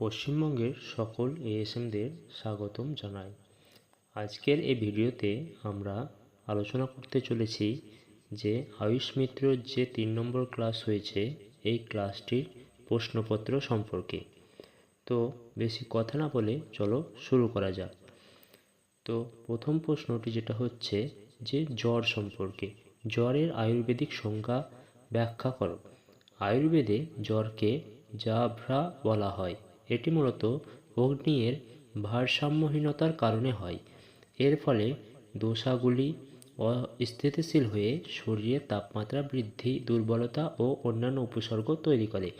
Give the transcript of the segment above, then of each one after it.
পশ্চিমবঙ্গের সকল এএসএমদের স্বাগতম জানাই। আজকের এই ভিডিওতে আমরা আলোচনা করতে চলেছি যে আয়ুষ মিত্রর যে তিন নম্বর ক্লাস হয়েছে, এই ক্লাসটির প্রশ্নপত্র সম্পর্কে। তো বেশি কথা না বলে চলো শুরু করা যাক। তো প্রথম প্রশ্নটি যেটা হচ্ছে যে জ্বর সম্পর্কে। জ্বরের আয়ুর্বেদিক সংজ্ঞা ব্যাখ্যা করো। আয়ুর্বেদে জ্বরকে জাভ্রা বলা হয়। এটি মূলত অগ্নির ভারসাম্যহীনতার কারণে হয়। এর ফলে দোষাগুলি অস্থিতিশীল হয়ে শরীরের তাপমাত্রা বৃদ্ধি, দুর্বলতা ও অন্যান্য উপসর্গ তৈরি করে।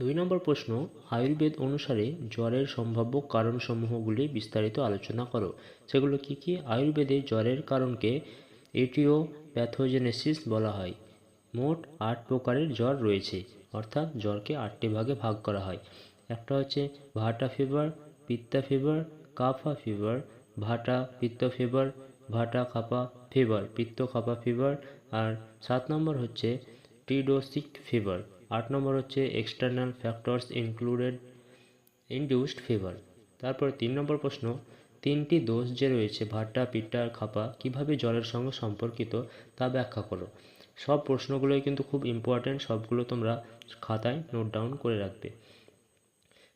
দুই নম্বর প্রশ্ন, আয়ুর্বেদ অনুসারে জ্বরের সম্ভাব্য কারণসমূহগুলি বিস্তারিত আলোচনা করো, সেগুলো কি কি? আয়ুর্বেদে জ্বরের কারণকে এটিও প্যাথোজেনেসিস বলা হয়। মোট আট প্রকারের জ্বর রয়েছে, অর্থাৎ জ্বরকে আটটি ভাগে ভাগ করা হয়। একটা হচ্ছে vata fever pitta fever kapha fever vata, pitta fever ভাটা খাপা ফিভার পিত্ত খাপা ফিভার আর সাত নম্বর হচ্ছে টিডোসিক ফিভার আট নম্বর হচ্ছে external factors included induced fever তারপর তিন নম্বর প্রশ্ন, তিনটি দোষ যে রয়েছে ভাটা, পিত্তা আর খাপা কীভাবে জ্বরের সঙ্গে সম্পর্কিত তা ব্যাখ্যা করো। সব প্রশ্নগুলোই কিন্তু খুব ইম্পর্ট্যান্ট সবগুলো তোমরা খাতায় নোট ডাউন করে রাখবে।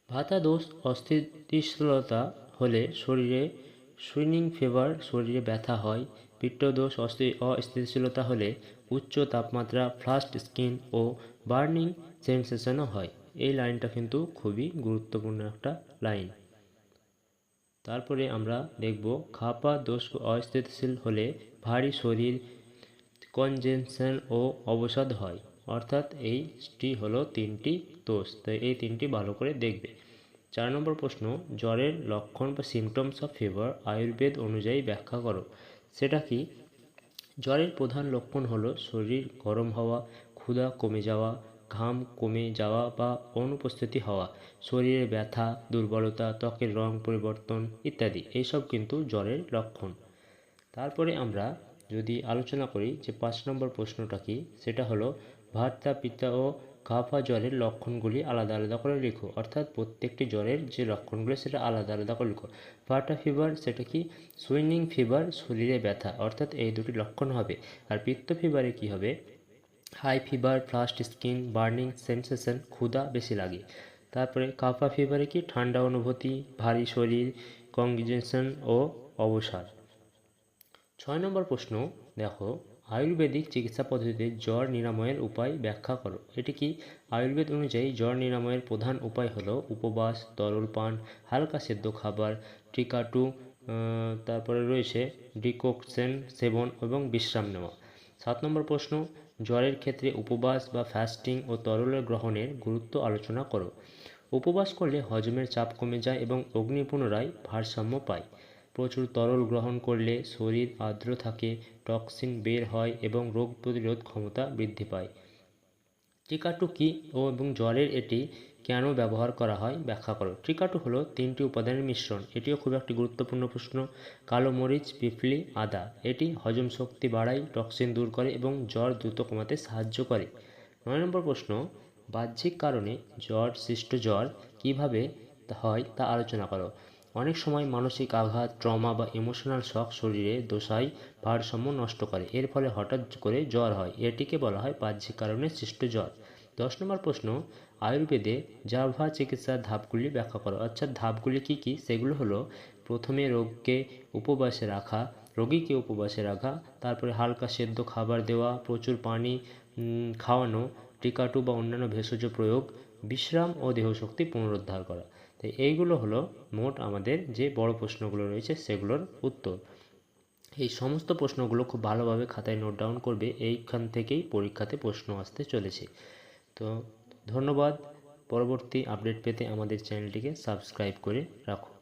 ভাতা দোষ অস্থিতিশীলতা হলে শরীরে সুইনিং ফিভার, শরীরে ব্যথা হয়। পিত্তদোষ অস্থি, অস্থিতিশীলতা হলে উচ্চ তাপমাত্রা ফ্লাস্ট স্কিন ও বার্নিং সেন্সেশনও হয়। এই লাইনটা কিন্তু খুবই গুরুত্বপূর্ণ একটা লাইন। তারপরে আমরা দেখব খাপা দোষ, অস্থিতিশীল হলে ভারী শরীর, কনজেনশন ও অবসাদ হয়। অর্থাৎ এইটি হলো তিনটি দোষ। তো এই তিনটি ভালো করে দেখবে। চার নম্বর প্রশ্ন, জ্বরের লক্ষণ বা সিমটমস অফ ফিভার আয়ুর্বেদ অনুযায়ী ব্যাখ্যা করো। সেটা কি? জ্বরের প্রধান লক্ষণ হলো শরীর গরম হওয়া, ক্ষুধা কমে যাওয়া, ঘাম কমে যাওয়া বা অনুপস্থিতি হওয়া, শরীরে ব্যথা, দুর্বলতা, ত্বকের রং পরিবর্তন ইত্যাদি। এইসব কিন্তু জ্বরের লক্ষণ। তারপরে আমরা যদি আলোচনা করি যে পাঁচ নম্বর প্রশ্নটা কি, সেটা হলো ভাতা পিতা ও কাফা জ্বরের লক্ষণগুলি আলাদা আলাদা করে লিখো। অর্থাৎ প্রত্যেকটি জ্বরের যে লক্ষণগুলি, সেটা আলাদা আলাদা করে লিখো। ভাটা ফিভার সেটা কি? সুইনিং ফিভার শরীরে ব্যথা। অর্থাৎ এই দুটি লক্ষণ হবে। আর পিত্ত ফিভারে কি হবে? High fever flushed skin burning sensation ক্ষুধা বেশি লাগে। তারপরে, কাফা ফিভারে কি? ঠান্ডা অনুভূতি, ভারী শরীর কংগিজেশন ও অবসাদ। ছয় নম্বর প্রশ্ন, দেখো, আয়ুর্বেদিক চিকিৎসা পদ্ধতিতে জ্বর নিরাময়ের উপায় ব্যাখ্যা করো। এটি কি? আয়ুর্বেদ অনুযায়ী জ্বর নিরাময়ের প্রধান উপায় হলো উপবাস, তরল পান, হালকা সেদ্ধ খাবার টিকাটু তারপরে রয়েছে ডিকোকশন সেবন এবং বিশ্রাম নেওয়া। সাত নম্বর প্রশ্ন, জ্বরের ক্ষেত্রে উপবাস বা ফাস্টিং ও তরলের গ্রহণের গুরুত্ব আলোচনা করো। উপবাস করলে হজমের চাপ কমে যায় এবং অগ্নি পুনরায় ভারসাম্য পায়। প্রচুর তরল গ্রহণ করলে শরীর আর্দ্র থাকে, টক্সিন বের হয় এবং রোগ প্রতিরোধ ক্ষমতা বৃদ্ধি পায়। টিকাটু কী ও এবং জ্বরের এটি কেন ব্যবহার করা হয় ব্যাখ্যা করো। টিকাটু হলো তিনটি উপাদানের মিশ্রণ। এটিও খুব একটি গুরুত্বপূর্ণ প্রশ্ন। কালো মরিচ পিপলি আদা। এটি হজম শক্তি বাড়ায়, টক্সিন দূর করে এবং জ্বর দ্রুত কমাতে সাহায্য করে। নয় নম্বর প্রশ্ন, বাহ্যিক কারণে জ্বর, সৃষ্ট জ্বর কীভাবে হয় তা আলোচনা করো। অনেক সময় মানসিক আঘাত, ট্রমা বা ইমোশনাল শক শরীরে দোষায় ভারসাম্য নষ্ট করে। এর ফলে হঠাৎ করে জ্বর হয়। এটিকে বলা হয় বাহ্যিক কারণে সৃষ্ট জ্বর। দশ নম্বর প্রশ্ন, আয়ুর্বেদে জাভা চিকিৎসার ধাপগুলি ব্যাখ্যা করো। অর্থাৎ ধাপগুলি কি কি? সেগুলো হলো, প্রথমে রোগকে উপবাসে রাখা, রোগীকে উপবাসে রাখা, তারপরে হালকা সেদ্ধ খাবার দেওয়া, প্রচুর পানি খাওয়ানো, টিকাটু বা অন্যান্য ভেষজ প্রয়োগ, বিশ্রাম ও দেহশক্তি পুনরুদ্ধার করা। তো এইগুলো হলো মোট আমাদের যে বড় প্রশ্নগুলো রয়েছে সেগুলোর উত্তর। এই সমস্ত প্রশ্নগুলো খুব ভালোভাবে খাতায় নোট ডাউন করবে, এইখান থেকেই পরীক্ষাতে প্রশ্ন আসতে চলেছে। তো ধন্যবাদ, পরবর্তী আপডেট পেতে আমাদের চ্যানেলটিকে সাবস্ক্রাইব করে রাখো।